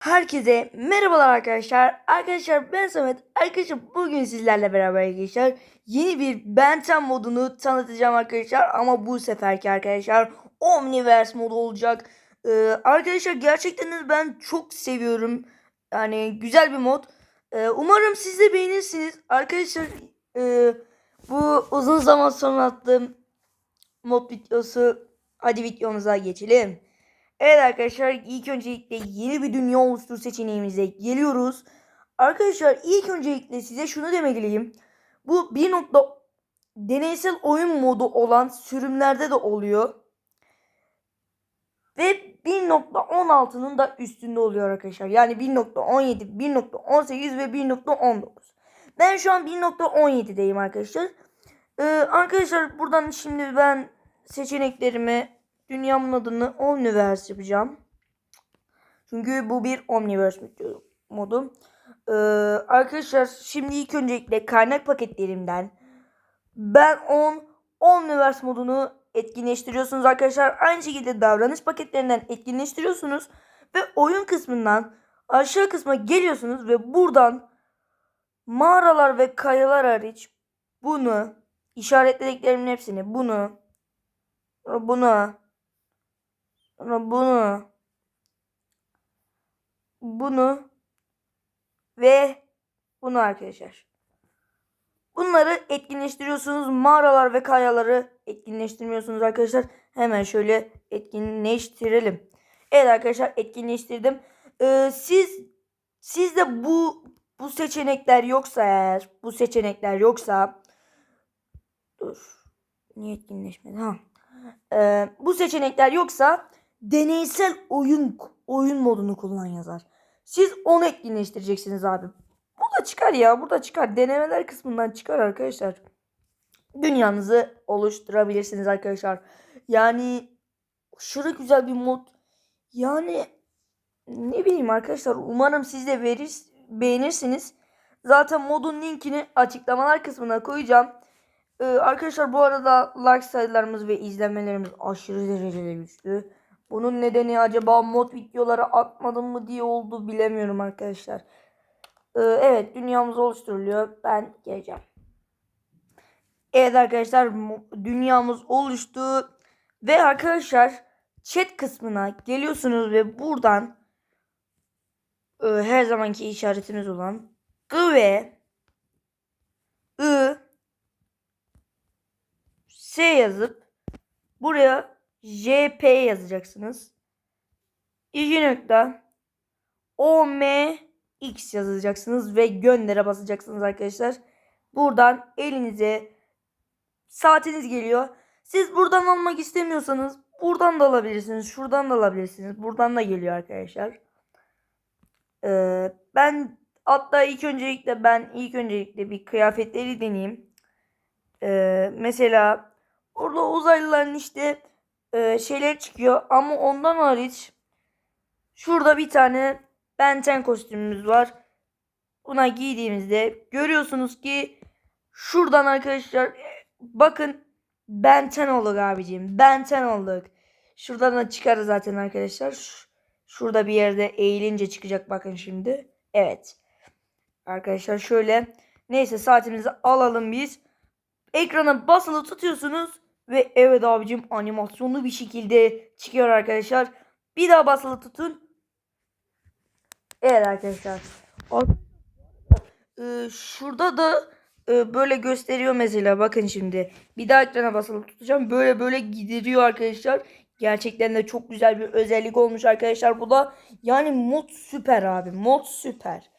Herkese merhabalar arkadaşlar. Arkadaşlar ben Samet. Arkadaşlar bugün sizlerle beraber arkadaşlar yeni bir Benten modunu tanıtacağım arkadaşlar. Ama bu seferki arkadaşlar Omniverse modu olacak. Ee, arkadaşlar gerçekten de ben çok seviyorum. Yani güzel bir mod. Ee, umarım siz de beğenirsiniz. Arkadaşlar e, bu uzun zaman sonra attığım mod videosu. Hadi videomuza geçelim. Evet arkadaşlar ilk öncelikle yeni bir dünya oluştur seçeneğimize geliyoruz. Arkadaşlar ilk öncelikle size şunu demeliyim. Bu bir nokta deneysel oyun modu olan sürümlerde de oluyor. Ve 1.16'nın da üstünde oluyor arkadaşlar. Yani 1.17, 1.18 ve 1.19. Ben şu an 1.17'deyim arkadaşlar. Ee, arkadaşlar buradan şimdi ben seçeneklerimi dünyamın adını Omniverse yapacağım. Çünkü bu bir Omniverse modu-. Ee, arkadaşlar şimdi ilk öncelikle kaynak paketlerimden ben 10 Omniverse modunu etkinleştiriyorsunuz arkadaşlar. Aynı şekilde davranış paketlerinden etkinleştiriyorsunuz. Ve oyun kısmından aşağı kısma geliyorsunuz ve buradan mağaralar ve kayalar hariç bunu işaretlediklerimin hepsini bunu bunu Sonra bunu. Bunu. Ve bunu arkadaşlar. Bunları etkinleştiriyorsunuz. Mağaralar ve kayaları etkinleştirmiyorsunuz arkadaşlar. Hemen şöyle etkinleştirelim. Evet arkadaşlar etkinleştirdim. Ee, siz sizde bu bu seçenekler yoksa eğer bu seçenekler yoksa dur niye etkinleşmedi ha Ee, bu seçenekler yoksa deneysel oyun oyun modunu kullan yazar. Siz onu etkinleştireceksiniz abi. Burada çıkar ya. Burada çıkar. Denemeler kısmından çıkar arkadaşlar. Dünyanızı oluşturabilirsiniz arkadaşlar. Yani aşırı güzel bir mod. Yani ne bileyim arkadaşlar. Umarım siz de verir, beğenirsiniz. Zaten modun linkini açıklamalar kısmına koyacağım. Ee, arkadaşlar bu arada like sayılarımız ve izlenmelerimiz aşırı derecede güçlü. Bunun nedeni acaba mod videoları atmadım mı diye oldu bilemiyorum arkadaşlar. Ee, evet dünyamız oluşturuluyor. Ben geleceğim. Evet arkadaşlar dünyamız oluştu. Ve arkadaşlar chat kısmına geliyorsunuz ve buradan e, her zamanki işaretimiz olan G ve I S yazıp buraya JP yazacaksınız. İki nokta OMX yazacaksınız ve göndere basacaksınız arkadaşlar. Buradan elinize saatiniz geliyor. Siz buradan almak istemiyorsanız buradan da alabilirsiniz. Şuradan da alabilirsiniz. Buradan da geliyor arkadaşlar. Ee, ben hatta ilk öncelikle ben ilk öncelikle bir kıyafetleri deneyeyim. Ee, mesela orada uzaylıların işte e, şeyler çıkıyor ama ondan hariç şurada bir tane Benten kostümümüz var. Buna giydiğimizde görüyorsunuz ki şuradan arkadaşlar e, bakın Benten olduk abicim. Benten olduk. Şuradan da çıkar zaten arkadaşlar. Şurada bir yerde eğilince çıkacak bakın şimdi. Evet. Arkadaşlar şöyle. Neyse saatimizi alalım biz. Ekrana basılı tutuyorsunuz. Ve evet abicim animasyonlu bir şekilde çıkıyor arkadaşlar. Bir daha basılı tutun. Evet arkadaşlar. Ar- Ee, şurada da e, böyle gösteriyor mesela bakın şimdi. Bir daha ekrana basılı tutacağım. Böyle böyle gideriyor arkadaşlar. Gerçekten de çok güzel bir özellik olmuş arkadaşlar bu da. Yani mod süper abi. Mod süper.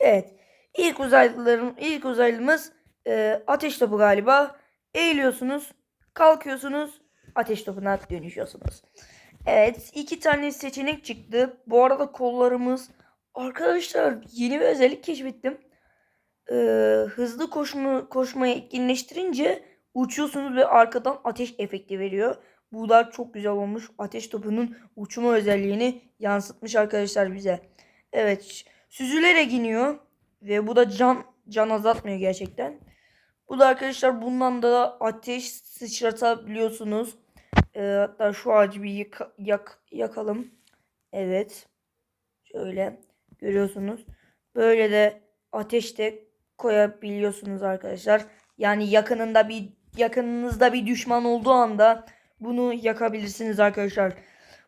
Evet. İlk uzaylıların ilk uzaylımız e, ateş topu galiba. Eğiliyorsunuz. Kalkıyorsunuz. Ateş topuna dönüşüyorsunuz. Evet. iki tane seçenek çıktı. Bu arada kollarımız. Arkadaşlar yeni bir özellik keşfettim. Ee, hızlı koşma, koşmayı etkinleştirince uçuyorsunuz ve arkadan ateş efekti veriyor. Bu da çok güzel olmuş. Ateş topunun uçma özelliğini yansıtmış arkadaşlar bize. Evet. Süzülerek iniyor. Ve bu da can can azaltmıyor gerçekten. Bu da arkadaşlar bundan da ateş sıçratabiliyorsunuz. Ee, hatta şu ağacı bir yıka- yak, yakalım. Evet. Şöyle görüyorsunuz. Böyle de ateşte koyabiliyorsunuz arkadaşlar. Yani yakınında bir yakınınızda bir düşman olduğu anda bunu yakabilirsiniz arkadaşlar.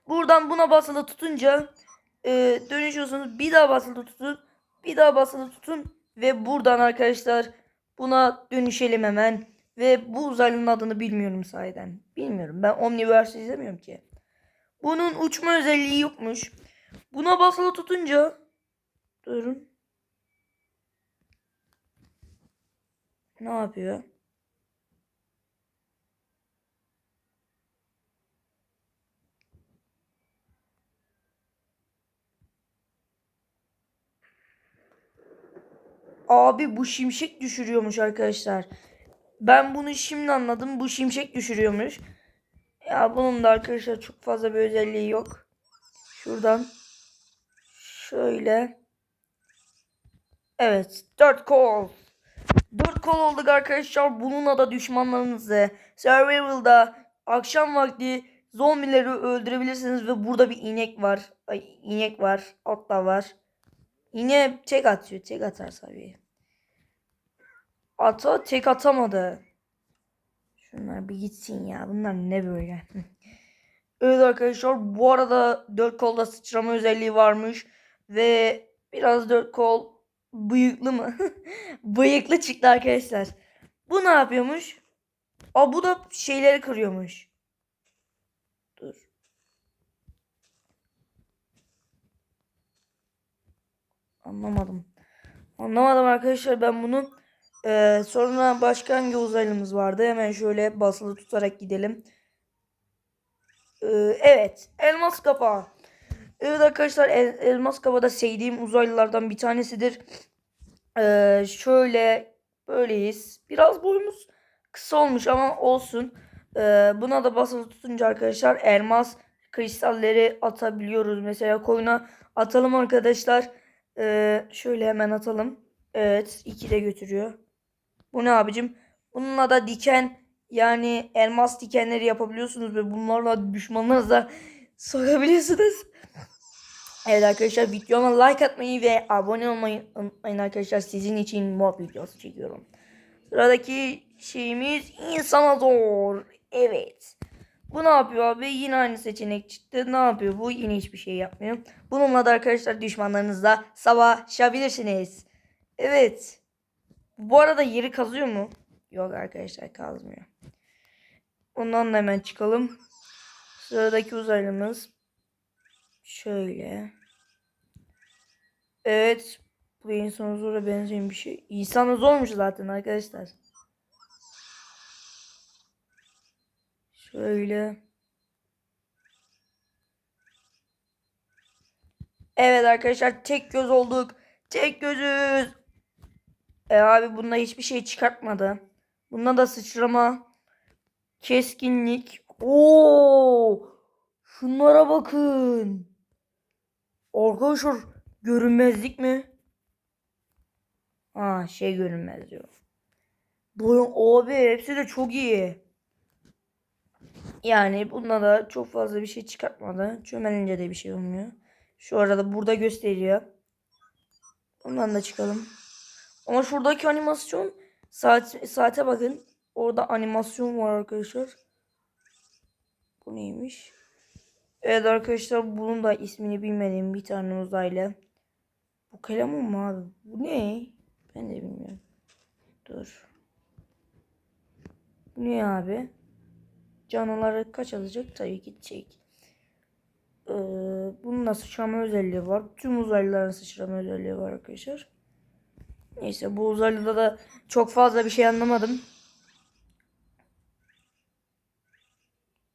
Buradan buna basılı tutunca e, dönüşüyorsunuz. Bir daha basılı tutun. Bir daha basılı tutun. Ve buradan arkadaşlar buna dönüşelim hemen. Ve bu uzaylının adını bilmiyorum sahiden. Bilmiyorum. Ben Omniverse izlemiyorum ki. Bunun uçma özelliği yokmuş. Buna basılı tutunca durun. Ne yapıyor? Abi bu şimşek düşürüyormuş arkadaşlar. Ben bunu şimdi anladım. Bu şimşek düşürüyormuş. Ya bunun da arkadaşlar çok fazla bir özelliği yok. Şuradan şöyle. Evet. 4 kol. 4 kol olduk arkadaşlar. Bununla da düşmanlarınızı Survival'da akşam vakti zombileri öldürebilirsiniz ve burada bir inek var. Ay, inek var. Atla var. Yine tek atıyor. Tek atar tabii. Ata tek atamadı. Şunlar bir gitsin ya. Bunlar ne böyle? evet arkadaşlar bu arada dört kolda sıçrama özelliği varmış. Ve biraz dört kol bıyıklı mı? bıyıklı çıktı arkadaşlar. Bu ne yapıyormuş? Aa bu da şeyleri kırıyormuş. Dur. Anlamadım. Anlamadım arkadaşlar ben bunu. Ee, sonra başka hangi uzaylımız vardı? Hemen şöyle basılı tutarak gidelim. Ee, evet. Elmas kafa. Evet arkadaşlar el, elmas kafa da sevdiğim uzaylılardan bir tanesidir. Ee, şöyle böyleyiz. Biraz boyumuz kısa olmuş ama olsun. Ee, buna da basılı tutunca arkadaşlar elmas kristalleri atabiliyoruz. Mesela koyuna atalım arkadaşlar. Ee, şöyle hemen atalım. Evet. iki de götürüyor. Bu ne abicim? Bununla da diken yani elmas dikenleri yapabiliyorsunuz ve bunlarla düşmanlarınıza sokabiliyorsunuz. Evet arkadaşlar videoma like atmayı ve abone olmayı unutmayın arkadaşlar. Sizin için mod videosu çekiyorum. Sıradaki şeyimiz insana zor. Evet. Bu ne yapıyor abi? Yine aynı seçenek çıktı. Ne yapıyor bu? Yine hiçbir şey yapmıyor. Bununla da arkadaşlar düşmanlarınızla savaşabilirsiniz. Evet. Bu arada yeri kazıyor mu? Yok arkadaşlar kazmıyor. Ondan da hemen çıkalım. Sıradaki uzaylımız şöyle. Evet. Bu insan zora benzeyen bir şey. İnsan zormuş zaten arkadaşlar. Şöyle. Evet arkadaşlar tek göz olduk. Tek gözüz. E abi bunda hiçbir şey çıkartmadı. Bunda da sıçrama. Keskinlik. Oo! Şunlara bakın. Arkadaşlar görünmezlik mi? Ha şey görünmez diyor. Boyun abi hepsi de çok iyi. Yani bunda da çok fazla bir şey çıkartmadı. Çömelince de bir şey olmuyor. Şu arada burada gösteriyor. Ondan da çıkalım. Ama şuradaki animasyon saat, saate bakın. Orada animasyon var arkadaşlar. Bu neymiş? Evet arkadaşlar bunun da ismini bilmediğim bir tane uzaylı. Bu kalemun mu abi? Bu ne? Ben de bilmiyorum. Dur. Bu ne abi? Canlıları kaç alacak? Tabii gidecek. Ee, bunun da sıçrama özelliği var. Tüm uzaylıların sıçrama özelliği var arkadaşlar. Neyse bu uzaylıda da çok fazla bir şey anlamadım.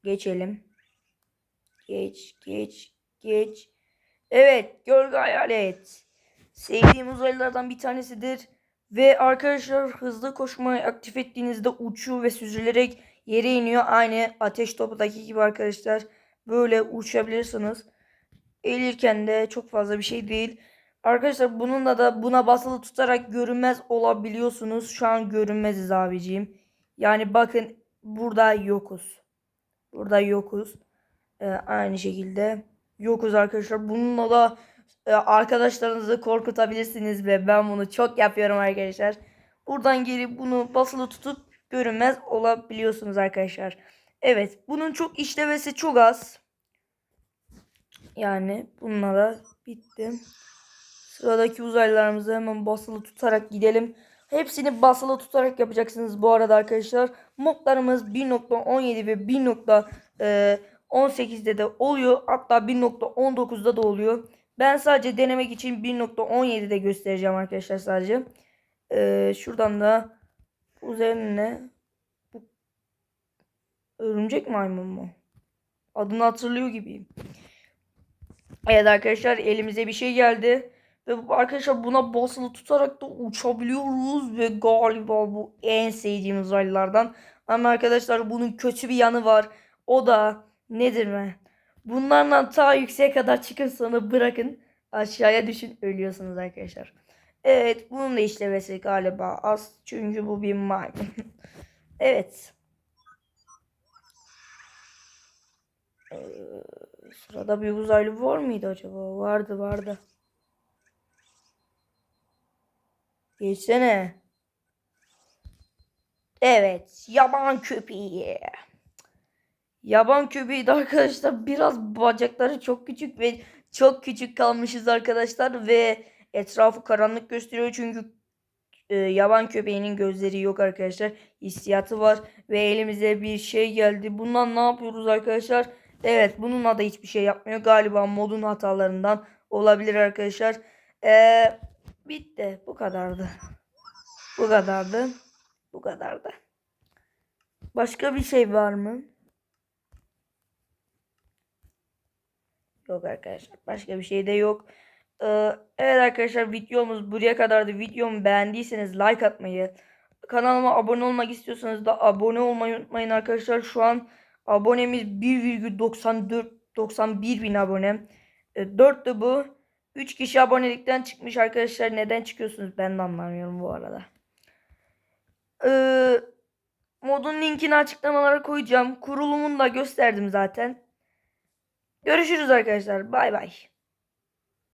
Geçelim. Geç, geç, geç. Evet, gölge hayalet. Sevdiğim uzaylılardan bir tanesidir. Ve arkadaşlar hızlı koşmayı aktif ettiğinizde uçuyor ve süzülerek yere iniyor. Aynı ateş topudaki gibi arkadaşlar. Böyle uçabilirsiniz. Eğilirken de çok fazla bir şey değil. Arkadaşlar bununla da buna basılı tutarak görünmez olabiliyorsunuz. Şu an görünmeziz abiciğim. Yani bakın burada yokuz. Burada yokuz. Ee, aynı şekilde yokuz arkadaşlar. Bununla da e, arkadaşlarınızı korkutabilirsiniz ve ben bunu çok yapıyorum arkadaşlar. Buradan gelip bunu basılı tutup görünmez olabiliyorsunuz arkadaşlar. Evet bunun çok işlevesi çok az. Yani bunlara bitti. Sıradaki uzaylılarımızı hemen basılı tutarak gidelim. Hepsini basılı tutarak yapacaksınız bu arada arkadaşlar. Modlarımız 1.17 ve 1.18'de de oluyor. Hatta 1.19'da da oluyor. Ben sadece denemek için 1.17'de göstereceğim arkadaşlar sadece. Ee, şuradan da üzerine bu örümcek maymun mu? Adını hatırlıyor gibiyim. Evet arkadaşlar elimize bir şey geldi. Ve arkadaşlar buna basılı tutarak da uçabiliyoruz. Ve galiba bu en sevdiğim uzaylılardan. Ama arkadaşlar bunun kötü bir yanı var. O da nedir mi? Bunlarla ta yükseğe kadar çıkın sonra bırakın. Aşağıya düşün ölüyorsunuz arkadaşlar. Evet bunun da işlevesi galiba az. Çünkü bu bir maymun. evet. Ee, Sırada bir uzaylı var mıydı acaba? Vardı vardı. Geçsene. Evet. Yaban köpeği. Yaban köpeği de arkadaşlar biraz bacakları çok küçük ve çok küçük kalmışız arkadaşlar ve etrafı karanlık gösteriyor çünkü e, yaban köpeğinin gözleri yok arkadaşlar. Hissiyatı var ve elimize bir şey geldi. Bundan ne yapıyoruz arkadaşlar? Evet bununla da hiçbir şey yapmıyor. Galiba modun hatalarından olabilir arkadaşlar. Ee, bitti. Bu kadardı. Bu kadardı. Bu kadardı. Başka bir şey var mı? Yok arkadaşlar. Başka bir şey de yok. Ee, evet arkadaşlar videomuz buraya kadardı. Videomu beğendiyseniz like atmayı, kanalıma abone olmak istiyorsanız da abone olmayı unutmayın arkadaşlar. Şu an abonemiz 1,94 91 bin abone. E, 4 de bu. 3 kişi abonelikten çıkmış arkadaşlar. Neden çıkıyorsunuz ben de anlamıyorum bu arada. Ee, modun linkini açıklamalara koyacağım. Kurulumunu da gösterdim zaten. Görüşürüz arkadaşlar. Bay bay.